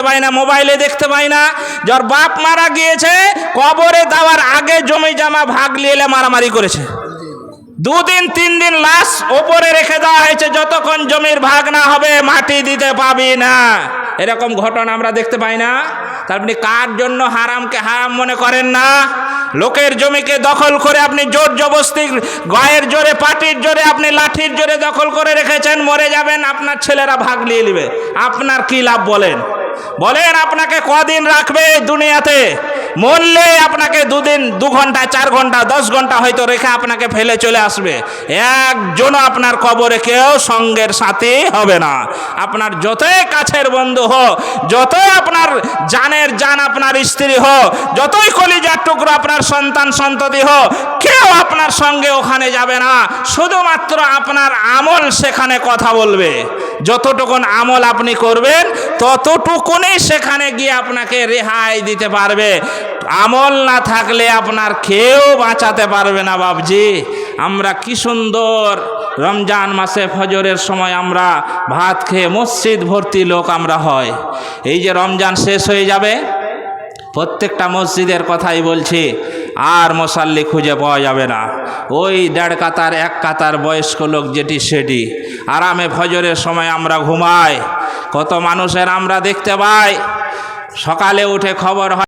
পাই না, মোবাইলে দেখতে পাই না। যার বাপ মারা গিয়েছে, কবরে দেওয়ার আগে জমি জামা ভাগ এলে মারামারি করেছে। দুদিন, তিন দিন লাশ ওপরে রেখে দেওয়া হয়েছে, যতক্ষণ জমির ভাগ না হবে, মাটি দিতে পাবি না। এরকম ঘটনা আমরা দেখতে পাই না। তার আপনি কার জন্য হারামকে হারাম মনে করেন না? লোকের জমিকে দখল করে আপনি জোর জবস্তি, গায়ের জোরে, পাটির জোরে, আপনি লাঠির জোরে দখল করে রেখেছেন, মরে যাবেন, আপনার ছেলেরা ভাগ নিয়ে নেবে। আপনার কি লাভ বলেন? বলেন আপনাকে কদিন রাখবে দুনিয়াতে? মরলে আপনাকে দুদিন, দু ঘণ্টা, চার ঘণ্টা, দশ ঘণ্টা হয়তো রেখে আপনাকে ফেলে চলে আসবে। একজনও আপনার কবরে কেউ সঙ্গের সাথে হবে না। আপনার যতই কাছের বন্ধু হোক, যতই আপনার জানের জান আপনার স্ত্রী হোক, যতই কলিজার টুকরো আপনার সন্তান, সন্ততি হোক, কেউ আপনার সঙ্গে ওখানে যাবে না। শুধুমাত্র আপনার আমল সেখানে কথা বলবে। যতটুকুন আমল আপনি করবেন, ততটুকুনই সেখানে গিয়ে আপনাকে রেহাই দিতে পারবে। আমল না থাকলে আপনার কেউ বাঁচাতে পারবে না বাবজি আমরা কি সুন্দর রমজান মাসে ফজরের সময় আমরা ভাত খেয়ে মসজিদ ভর্তি লোক আমরা হয়। এই যে রমজান শেষ হয়ে যাবে, প্রত্যেকটা মসজিদের কথাই বলছি, আর মশাল্লি খুঁজে পাওয়া যাবে না। ওই দেড় কাতার, এক কাতার বয়স্ক লোক যেটি সেটি। আরামে ফজরের সময় আমরা ঘুমাই, কত মানুষের আমরা দেখতে পাই। সকালে উঠে খবর হয়